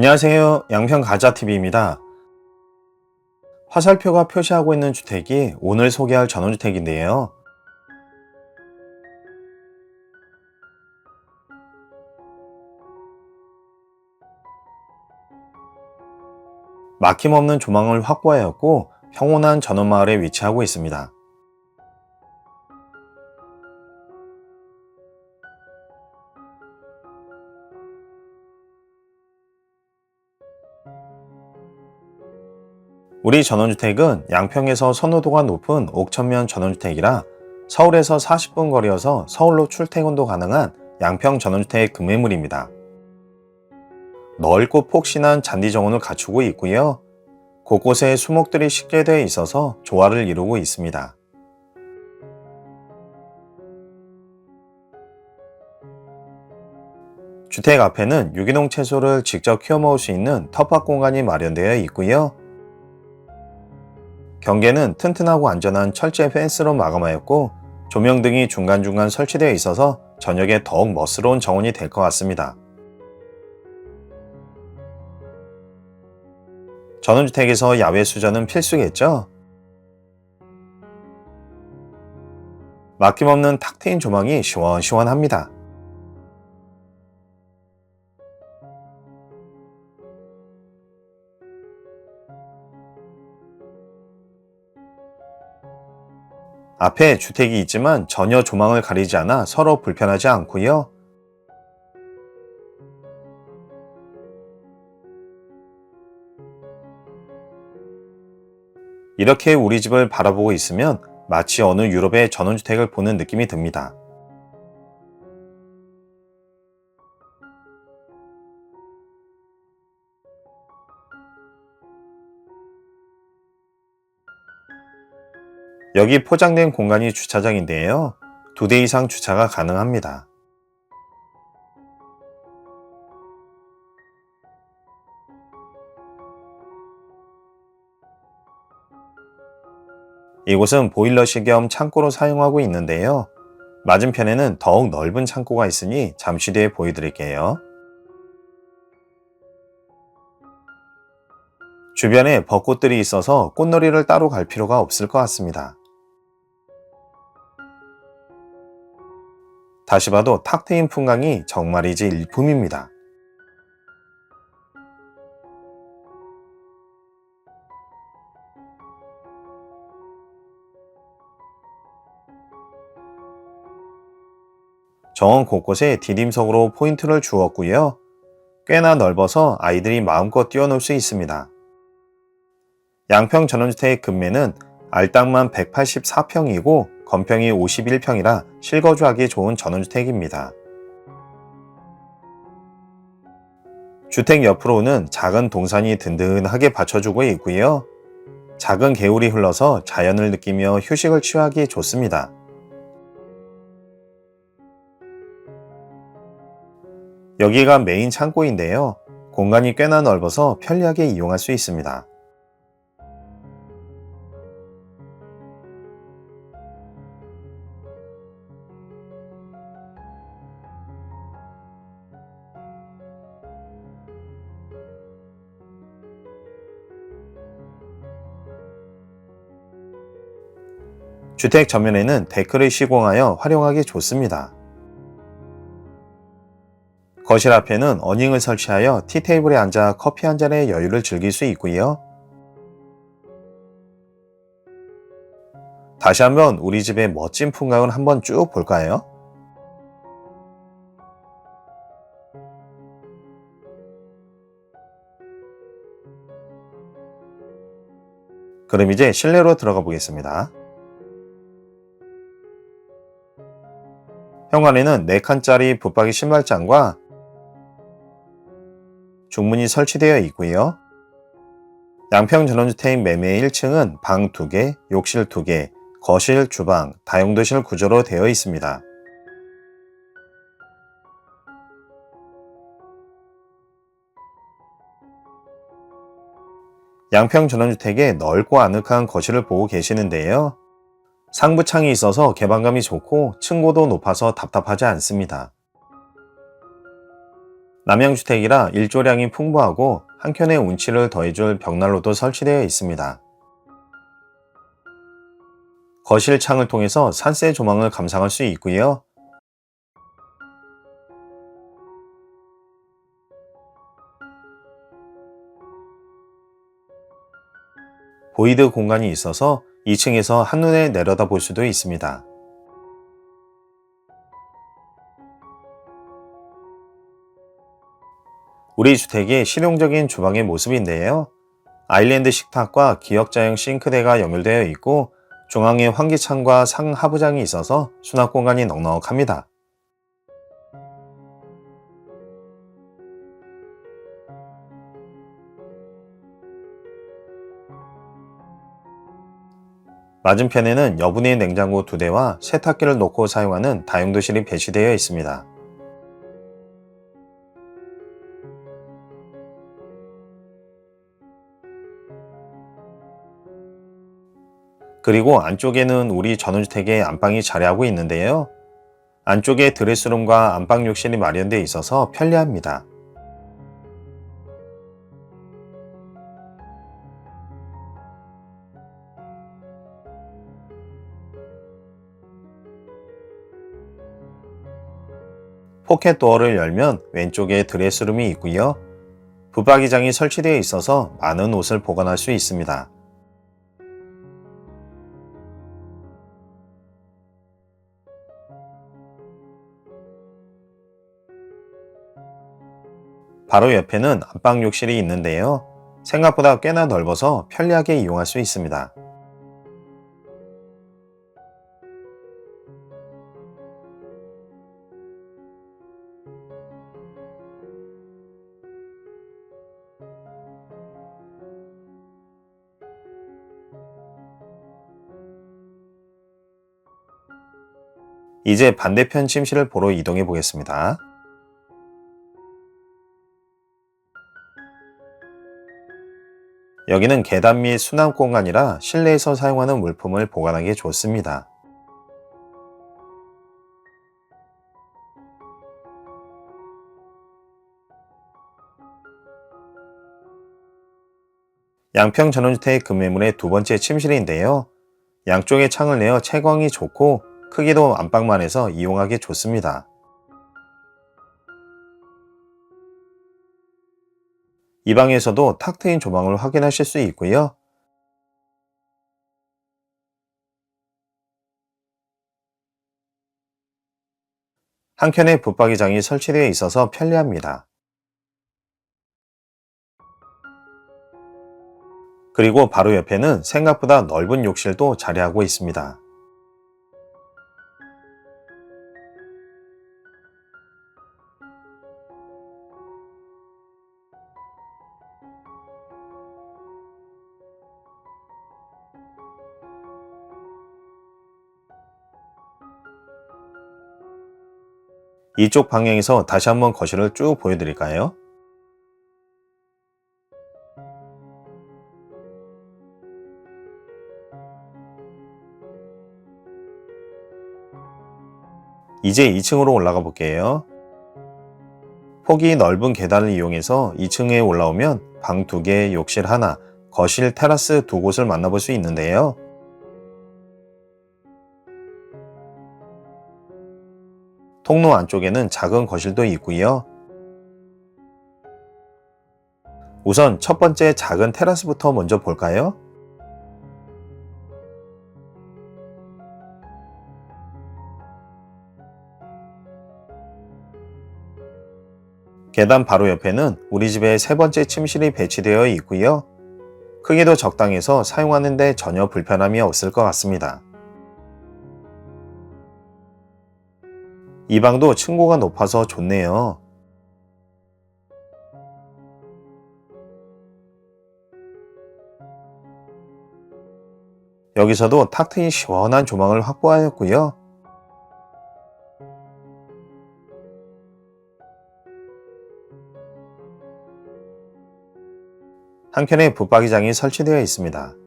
안녕하세요. 양평 가자TV입니다. 화살표가 표시하고 있는 주택이 오늘 소개할 전원주택인데요. 막힘없는 조망을 확보하였고 평온한 전원마을에 위치하고 있습니다. 우리 전원주택은 양평에서 선호도가 높은 옥천면 전원주택이라 서울에서 40분 거리여서 서울로 출퇴근도 가능한 양평 전원주택 급매물입니다. 넓고 폭신한 잔디 정원을 갖추고 있고요. 곳곳에 수목들이 식재되어 있어서 조화를 이루고 있습니다. 주택 앞에는 유기농 채소를 직접 키워 먹을 수 있는 텃밭 공간이 마련되어 있고요. 경계는 튼튼하고 안전한 철제 펜스로 마감하였고 조명 등이 중간중간 설치되어 있어서 저녁에 더욱 멋스러운 정원이 될 것 같습니다. 전원주택에서 야외 수전은 필수겠죠? 막힘없는 탁 트인 조망이 시원시원합니다. 앞에 주택이 있지만 전혀 조망을 가리지 않아 서로 불편하지 않고요. 이렇게 우리 집을 바라보고 있으면 마치 어느 유럽의 전원주택을 보는 느낌이 듭니다. 여기 포장된 공간이 주차장인데요. 두 대 이상 주차가 가능합니다. 이곳은 보일러실 겸 창고로 사용하고 있는데요. 맞은편에는 더욱 넓은 창고가 있으니 잠시 뒤에 보여드릴게요. 주변에 벚꽃들이 있어서 꽃놀이를 따로 갈 필요가 없을 것 같습니다. 다시 봐도 탁 트인 풍광이 정말이지 일품입니다. 정원 곳곳에 디딤석으로 포인트를 주었고요. 꽤나 넓어서 아이들이 마음껏 뛰어놀 수 있습니다. 양평 전원주택의 금매는 알땅만 184평이고 건평이 51평이라 실거주하기 좋은 전원주택입니다. 주택 옆으로는 작은 동산이 든든하게 받쳐주고 있고요. 작은 개울이 흘러서 자연을 느끼며 휴식을 취하기 좋습니다. 여기가 메인 창고인데요. 공간이 꽤나 넓어서 편리하게 이용할 수 있습니다. 주택 전면에는 데크를 시공하여 활용하기 좋습니다. 거실 앞에는 어닝을 설치하여 티테이블에 앉아 커피 한 잔의 여유를 즐길 수 있고요. 다시 한번 우리 집의 멋진 풍광을 한번 쭉 볼까요? 그럼 이제 실내로 들어가 보겠습니다. 현관에는 4칸짜리 붙박이 신발장과 중문이 설치되어 있고요. 양평 전원주택 매매 1층은 방 2개, 욕실 2개, 거실, 주방, 다용도실 구조로 되어 있습니다. 양평 전원주택의 넓고 아늑한 거실을 보고 계시는데요. 상부창이 있어서 개방감이 좋고 층고도 높아서 답답하지 않습니다. 남양주택이라 일조량이 풍부하고 한켠에 운치를 더해줄 벽난로도 설치되어 있습니다. 거실 창을 통해서 산세 조망을 감상할 수 있고요. 보이드 공간이 있어서 2층에서 한눈에 내려다 볼 수도 있습니다. 우리 주택의 실용적인 주방의 모습인데요. 아일랜드 식탁과 기역자형 싱크대가 연결되어 있고 중앙에 환기창과 상하부장이 있어서 수납 공간이 넉넉합니다. 맞은편에는 여분의 냉장고 두 대와 세탁기를 놓고 사용하는 다용도실이 배치되어 있습니다. 그리고 안쪽에는 우리 전원주택의 안방이 자리하고 있는데요. 안쪽에 드레스룸과 안방 욕실이 마련되어 있어서 편리합니다. 포켓 도어를 열면 왼쪽에 드레스룸이 있고요. 붙박이장이 설치되어 있어서 많은 옷을 보관할 수 있습니다. 바로 옆에는 안방 욕실이 있는데요. 생각보다 꽤나 넓어서 편리하게 이용할 수 있습니다. 이제 반대편 침실을 보러 이동해 보겠습니다. 여기는 계단 및 수납 공간이라 실내에서 사용하는 물품을 보관하기 좋습니다. 양평 전원주택 급매물의 두 번째 침실인데요. 양쪽에 창을 내어 채광이 좋고 크기도 안방만 해서 이용하기 좋습니다. 이 방에서도 탁 트인 조망을 확인하실 수 있고요. 한켠에 붙박이장이 설치되어 있어서 편리합니다. 그리고 바로 옆에는 생각보다 넓은 욕실도 자리하고 있습니다. 이쪽 방향에서 다시 한번 거실을 쭉 보여드릴까요? 이제 2층으로 올라가 볼게요. 폭이 넓은 계단을 이용해서 2층에 올라오면 방 2개, 욕실 하나, 거실, 테라스 두 곳을 만나볼 수 있는데요. 통로 안쪽에는 작은 거실도 있고요. 우선 첫 번째 작은 테라스부터 먼저 볼까요? 계단 바로 옆에는 우리 집의 세 번째 침실이 배치되어 있고요. 크기도 적당해서 사용하는데 전혀 불편함이 없을 것 같습니다. 이 방도 층고가 높아서 좋네요. 여기서도 탁 트인 시원한 조망을 확보하였고요. 한켠에 붙박이장이 설치되어 있습니다.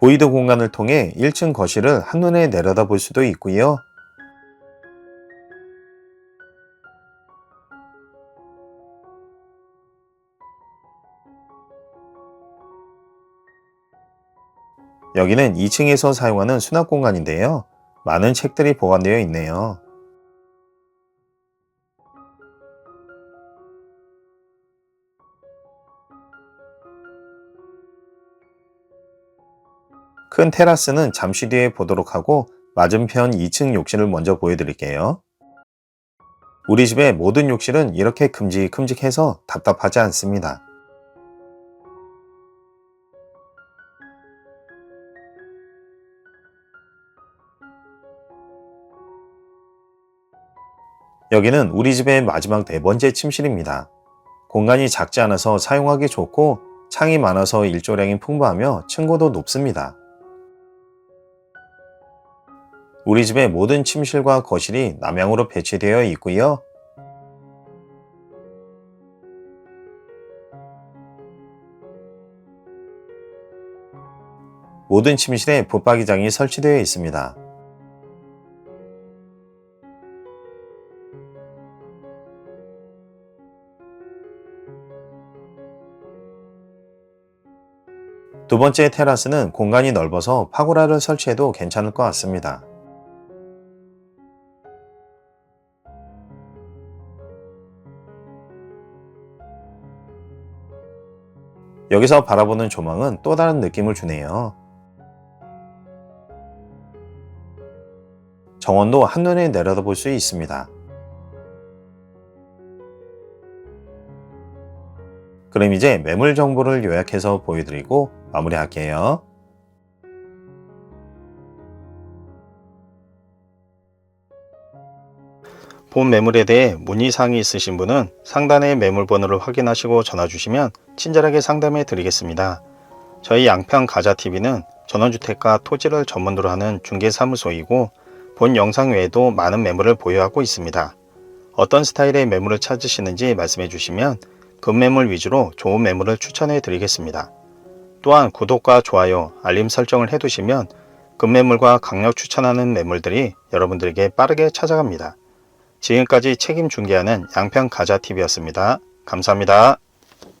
보이드 공간을 통해 1층 거실을 한눈에 내려다볼 수도 있고요. 여기는 2층에서 사용하는 수납 공간인데요. 많은 책들이 보관되어 있네요. 큰 테라스는 잠시 뒤에 보도록 하고 맞은편 2층 욕실을 먼저 보여드릴게요. 우리 집의 모든 욕실은 이렇게 큼직큼직해서 답답하지 않습니다. 여기는 우리 집의 마지막 네 번째 침실입니다. 공간이 작지 않아서 사용하기 좋고 창이 많아서 일조량이 풍부하며 층고도 높습니다. 우리 집의 모든 침실과 거실이 남향으로 배치되어 있고요. 모든 침실에 붙박이장이 설치되어 있습니다. 두 번째 테라스는 공간이 넓어서 파고라를 설치해도 괜찮을 것 같습니다. 여기서 바라보는 조망은 또 다른 느낌을 주네요. 정원도 한눈에 내려다볼 수 있습니다. 그럼 이제 매물 정보를 요약해서 보여드리고 마무리할게요. 본 매물에 대해 문의사항이 있으신 분은 상단의 매물 번호를 확인하시고 전화 주시면 친절하게 상담해 드리겠습니다. 저희 양평 가자TV는 전원주택과 토지를 전문으로 하는 중개사무소이고 본 영상 외에도 많은 매물을 보유하고 있습니다. 어떤 스타일의 매물을 찾으시는지 말씀해 주시면 급매물 위주로 좋은 매물을 추천해 드리겠습니다. 또한 구독과 좋아요, 알림 설정을 해두시면 급매물과 강력 추천하는 매물들이 여러분들에게 빠르게 찾아갑니다. 지금까지 책임 중개하는 양평 가자TV였습니다. 감사합니다.